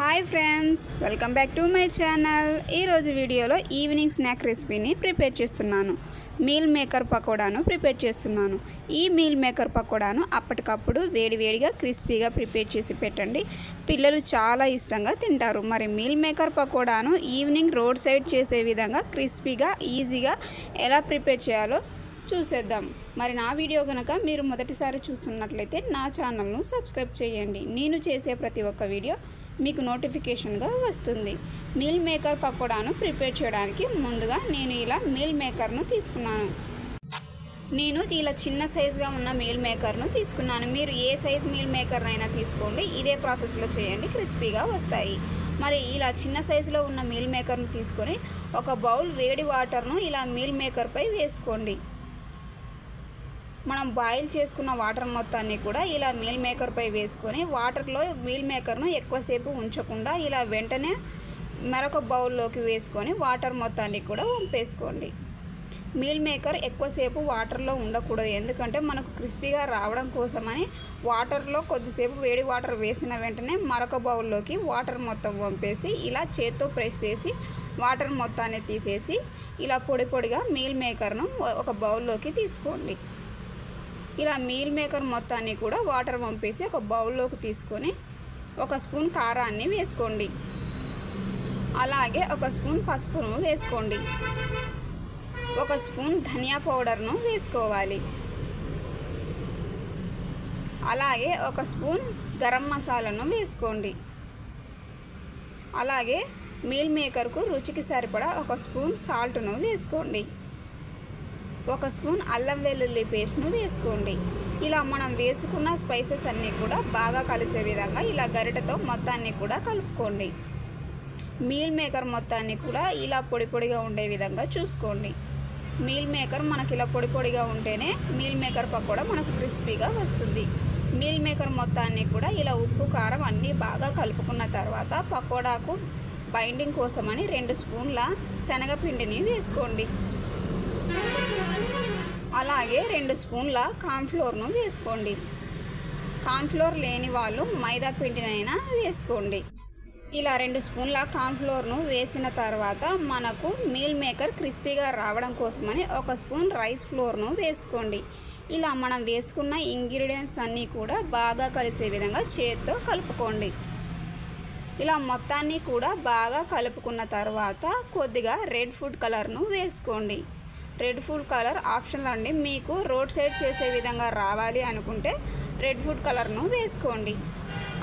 Hi friends welcome back to my channel. ఈరోజు వీడియోలో evening snack రెసిపీని ప్రిపేర్ చేస్తున్నాను. మీల్ మేకర్ పకోడాను ప్రిపేర్ చేస్తున్నాను. ఈ మీల్ మేకర్ పకోడాను అప్పటికప్పుడు వేడివేడిగా క్రిస్పీగా ప్రిపేర్ చేసి పెట్టండి. పిల్లలు చాలా ఇష్టంగా తింటారు. మరి మీల్ మేకర్ పకోడాను ఈవినింగ్ రోడ్ సైడ్ చేసే విధంగా క్రిస్పీగా ఈజీగా ఎలా ప్రిపేర్ చేయాలో చూసేద్దాం. మరి నా వీడియో కనుక మీరు మొదటిసారి చూస్తున్నట్లయితే నా ఛానల్ను సబ్స్క్రైబ్ చేయండి. నేను చేసే ప్రతి ఒక్క వీడియో మీకు నోటిఫికేషన్గా వస్తుంది. మీల్ మేకర్ పకోడాను ప్రిపేర్ చేయడానికి ముందుగా నేను ఇలా మీల్ మేకర్ను తీసుకున్నాను. నేను ఇలా చిన్న సైజుగా ఉన్న మీల్ మేకర్ను తీసుకున్నాను. మీరు ఏ సైజ్ మీల్ మేకర్నైనా తీసుకోండి. ఇదే ప్రాసెస్లో చేయండి. క్రిస్పీగా వస్తాయి. మరి ఇలా చిన్న సైజులో ఉన్న మీల్ మేకర్ను తీసుకొని ఒక బౌల్ వేడి వాటర్ను ఇలా మీల్ మేకర్పై వేసుకోండి. మనం బాయిల్ చేసుకున్న వాటర్ మొత్తాన్ని కూడా ఇలా మీల్ మేకర్పై వేసుకొని వాటర్లో మీల్ మేకర్ను ఎక్కువసేపు ఉంచకుండా ఇలా వెంటనే మరొక బౌల్లోకి వేసుకొని వాటర్ మొత్తాన్ని కూడా వంపేసుకోండి. మీల్ మేకర్ ఎక్కువసేపు వాటర్లో ఉండకూడదు. ఎందుకంటే మనకు క్రిస్పీగా రావడం కోసమని వాటర్లో కొద్దిసేపు వేడి వాటర్ వేసిన వెంటనే మరొక బౌల్లోకి వాటర్ మొత్తం వంపేసి ఇలా చేత్తో ప్రెస్ చేసి వాటర్ మొత్తాన్ని తీసేసి ఇలా పొడి పొడిగా మీల్ మేకర్ను ఒక బౌల్లోకి తీసుకోండి. ఇలా మీల్ మేకర్ మొత్తాన్ని కూడా వాటర్ పంపేసి ఒక బౌల్లోకి తీసుకొని ఒక స్పూన్ కారాన్ని వేసుకోండి. అలాగే ఒక స్పూన్ పసుపును వేసుకోండి. ఒక స్పూన్ ధనియా పౌడర్ను వేసుకోవాలి. అలాగే ఒక స్పూన్ గరం మసాలాను వేసుకోండి. అలాగే మీల్ మేకర్కు రుచికి సరిపడా ఒక స్పూన్ సాల్ట్ను వేసుకోండి. ఒక స్పూన్ అల్లం వెల్లుల్లి పేస్ట్ను వేసుకోండి. ఇలా మనం వేసుకున్న స్పైసెస్ అన్నీ కూడా బాగా కలిసే విధంగా ఇలా గరిటతో మొత్తాన్ని కూడా కలుపుకోండి. మీల్ మేకర్ మొత్తాన్ని కూడా ఇలా పొడి పొడిగా ఉండే విధంగా చూసుకోండి. మీల్ మేకర్ మనకి ఇలా పొడి పొడిగా ఉంటేనే మీల్ మేకర్ పకోడా మనకు క్రిస్పీగా వస్తుంది. మీల్ మేకర్ మొత్తాన్ని కూడా ఇలా ఉప్పు కారం అన్నీ బాగా కలుపుకున్న తర్వాత పకోడాకు బైండింగ్ కోసమని రెండు స్పూన్ల శనగపిండిని వేసుకోండి. అలాగే రెండు స్పూన్ల కార్న్ఫ్లోర్ను వేసుకోండి. కార్న్ఫ్లోర్ లేని వాళ్ళు మైదా పిండినైనా వేసుకోండి. ఇలా రెండు స్పూన్ల కార్న్ఫ్లోర్ను వేసిన తర్వాత మనకు మీల్ మేకర్ క్రిస్పీగా రావడం కోసమని ఒక స్పూన్ రైస్ ఫ్లోర్ను వేసుకోండి. ఇలా మనం వేసుకున్న ఇంగ్రీడియంట్స్ అన్నీ కూడా బాగా కలిసే విధంగా చేతితో కలుపుకోండి. ఇలా మొత్తాన్ని కూడా బాగా కలుపుకున్న తర్వాత కొద్దిగా రెడ్ ఫుడ్ కలర్ను వేసుకోండి. రెడ్ ఫుడ్ కలర్ ఆప్షనల్ అండి. మీకు రోడ్ సైడ్ చేసే విధంగా రావాలి అనుకుంటే రెడ్ ఫుడ్ కలర్ను వేసుకోండి.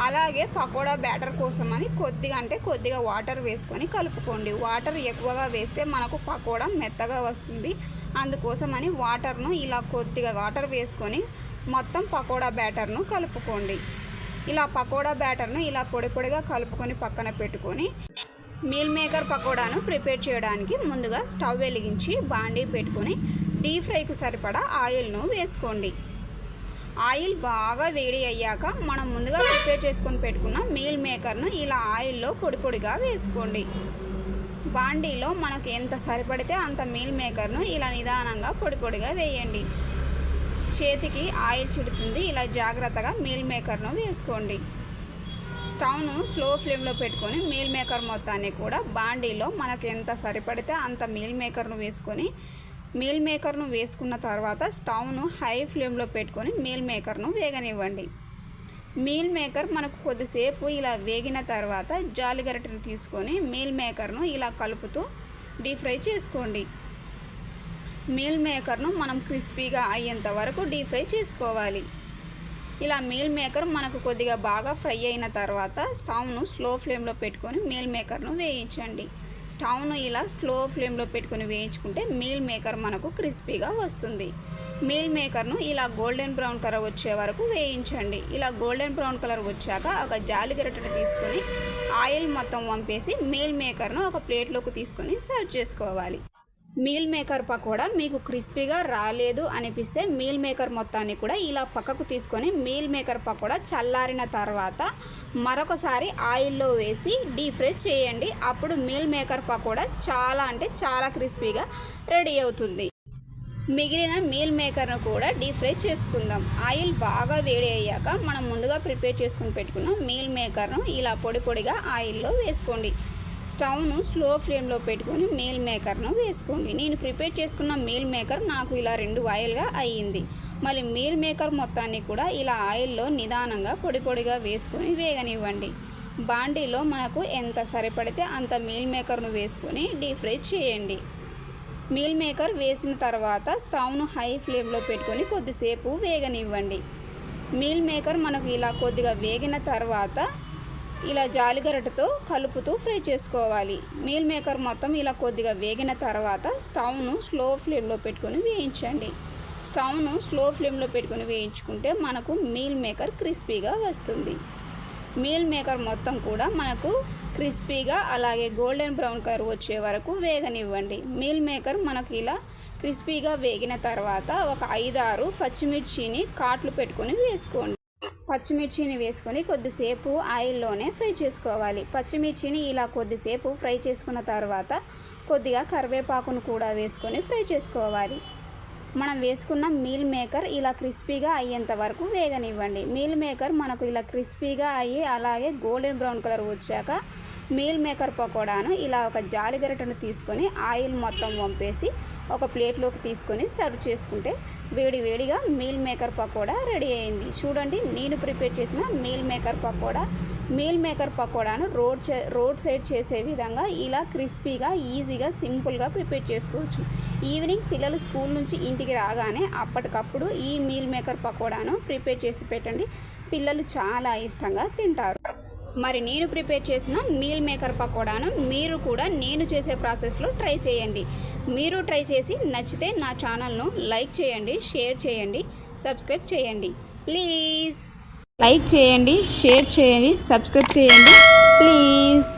అలాగే పకోడా బ్యాటర్ కోసమని కొద్దిగా అంటే కొద్దిగా వాటర్ వేసుకొని కలుపుకోండి. వాటర్ ఎక్కువగా వేస్తే మనకు పకోడా మెత్తగా వస్తుంది. అందుకోసమని వాటర్ను ఇలా కొద్దిగా వాటర్ వేసుకొని మొత్తం పకోడా బ్యాటర్ను కలుపుకోండి. ఇలా పకోడా బ్యాటర్ను ఇలా పొడి పొడిగా కలుపుకొని పక్కన పెట్టుకొని మీల్ మేకర్ పకోడాను ప్రిపేర్ చేయడానికి ముందుగా స్టవ్ వెలిగించి బాండీ పెట్టుకొని డీప్ ఫ్రైకి సరిపడా ఆయిల్ను వేసుకోండి. ఆయిల్ బాగా వేడి అయ్యాక మనం ముందుగా ప్రిపేర్ చేసుకొని పెట్టుకున్న మీల్ మేకర్ను ఇలా ఆయిల్లో పొడి పొడిగా వేసుకోండి. బాండీలో మనకు ఎంత సరిపడితే అంత మీల్ మేకర్ను ఇలా నిదానంగా పొడి పొడిగా వేయండి. చేతికి ఆయిల్ చిడుతుంది ఇలా జాగ్రత్తగా మీల్ మేకర్ను వేసుకోండి. స్టవ్ను స్లో ఫ్లేమ్లో పెట్టుకొని మీల్ మేకర్ మొత్తాన్ని కూడా బాండీలో మనకు ఎంత సరిపడితే అంత మీల్ మేకర్ను వేసుకొని మీల్ మేకర్ను వేసుకున్న తర్వాత స్టవ్ను హై ఫ్లేమ్లో పెట్టుకొని మీల్ మేకర్ను వేగనివ్వండి. మీల్ మేకర్ మనకు కొద్దిసేపు ఇలా వేగిన తర్వాత జాలిగరటను తీసుకొని మీల్ మేకర్ను ఇలా కలుపుతూ డీప్ ఫ్రై చేసుకోండి. మీల్ మేకర్ను మనం క్రిస్పీగా అయ్యేంత వరకు డీప్ ఫ్రై చేసుకోవాలి. ఇలా మీల్ మేకర్ మనకు కొద్దిగా బాగా ఫ్రై అయిన తర్వాత స్టవ్ను స్లో ఫ్లేమ్లో పెట్టుకొని మీల్ మేకర్ను వేయించండి. స్టవ్ను ఇలా స్లో ఫ్లేమ్లో పెట్టుకొని వేయించుకుంటే మీల్ మేకర్ మనకు క్రిస్పీగా వస్తుంది. మీల్ మేకర్ను ఇలా గోల్డెన్ బ్రౌన్ కలర్ వచ్చే వరకు వేయించండి. ఇలా గోల్డెన్ బ్రౌన్ కలర్ వచ్చాక ఒక జాలి గరిటెను తీసుకొని ఆయిల్ మొత్తం వంపేసి మీల్ మేకర్ను ఒక ప్లేట్లోకి తీసుకొని సర్వ్ చేసుకోవాలి. మీల్ మేకర్ పకోడా మీకు క్రిస్పీగా రాలేదు అనిపిస్తే మీల్ మేకర్ మొత్తాన్ని కూడా ఇలా పక్కకు తీసుకొని మీల్ మేకర్ పకోడా చల్లారిన తర్వాత మరొకసారి ఆయిల్లో వేసి డీప్ ఫ్రై చేయండి. అప్పుడు మీల్ మేకర్ పకోడా చాలా అంటే చాలా క్రిస్పీగా రెడీ అవుతుంది. మిగిలిన మీల్ మేకర్ను కూడా డీప్ ఫ్రై చేసుకుందాం. ఆయిల్ బాగా వేడి అయ్యాక మనం ముందుగా ప్రిపేర్ చేసుకుని పెట్టుకున్న మీల్ మేకర్ను ఇలా పొడి పొడిగా ఆయిల్లో వేసుకోండి. స్టవ్ను స్లో ఫ్లేమ్లో పెట్టుకొని మీల్ మేకర్ను వేసుకోండి. నేను ప్రిపేర్ చేసుకున్న మీల్ మేకర్ నాకు ఇలా రెండు ఆయిల్గా అయ్యింది. మళ్ళీ మీల్ మేకర్ మొత్తాన్ని కూడా ఇలా ఆయిల్లో నిదానంగా పొడి పొడిగా వేసుకొని వేగనివ్వండి. బాండీలో మనకు ఎంత సరిపడితే అంత మీల్ మేకర్ను వేసుకొని డీప్ ఫ్రై చేయండి. మీల్ మేకర్ వేసిన తర్వాత స్టవ్ను హై ఫ్లేమ్లో పెట్టుకొని కొద్దిసేపు వేగనివ్వండి. మీల్ మేకర్ మనకు ఇలా కొద్దిగా వేగిన తర్వాత ఇలా జాలిగరటతో కలుపుతూ ఫ్రై చేసుకోవాలి. మీల్ మేకర్ మొత్తం ఇలా కొద్దిగా వేగిన తర్వాత స్టవ్ను స్లో ఫ్లేమ్లో పెట్టుకొని వేయించండి. స్టవ్ను స్లో ఫ్లేమ్లో పెట్టుకొని వేయించుకుంటే మనకు మీల్ మేకర్ క్రిస్పీగా వస్తుంది. మీల్ మేకర్ మొత్తం కూడా మనకు క్రిస్పీగా అలాగే గోల్డెన్ బ్రౌన్ కలర్ వచ్చే వరకు వేగనివ్వండి. మీల్ మేకర్ మనకు ఇలా క్రిస్పీగా వేగిన తర్వాత ఒక ఐదారు పచ్చిమిర్చిని కాట్లు పెట్టుకొని వేసుకోండి. పచ్చిమిర్చిని వేసుకొని కొద్దిసేపు ఆయిల్లోనే ఫ్రై చేసుకోవాలి. పచ్చిమిర్చిని ఇలా కొద్దిసేపు ఫ్రై చేసుకున్న తర్వాత కొద్దిగా కరివేపాకును కూడా వేసుకొని ఫ్రై చేసుకోవాలి. మనం వేసుకున్న మీల్ మేకర్ ఇలా క్రిస్పీగా అయ్యేంత వరకు వేగనివ్వండి. మీల్ మేకర్ మనకు ఇలా క్రిస్పీగా అయ్యి అలాగే గోల్డెన్ బ్రౌన్ కలర్ వచ్చాక మీల్ మేకర్ పకోడాను ఇలా ఒక జాలిగరిటను తీసుకొని ఆయిల్ మొత్తం వంపేసి ఒక ప్లేట్లోకి తీసుకొని సర్వ్ చేసుకుంటే వేడి వేడిగా మీల్ మేకర్ పకోడా రెడీ అయింది. చూడండి నేను ప్రిపేర్ చేసిన meal maker pakoda. Meal maker పకోడాను road road side చేసే విధంగా ఇలా క్రిస్పీగా ఈజీగా సింపుల్గా ప్రిపేర్ చేసుకోవచ్చు. ఈవినింగ్ పిల్లలు స్కూల్ నుంచి ఇంటికి రాగానే అప్పటికప్పుడు ఈ మీల్ మేకర్ పకోడాను ప్రిపేర్ చేసి పెట్టండి. పిల్లలు చాలా ఇష్టంగా తింటారు. మరి నేను ప్రిపేర్ చేసిన మీల్ మేకర్ పకోడాను మీరు కూడా నేను చేసే ప్రాసెస్లో ట్రై చేయండి. మీరు ట్రై చేసి నచ్చితే నా ఛానల్ను లైక్ చేయండి షేర్ చేయండి సబ్స్క్రైబ్ చేయండి. ప్లీజ్. లైక్ చేయండి షేర్ చేయండి సబ్స్క్రైబ్ చేయండి. ప్లీజ్.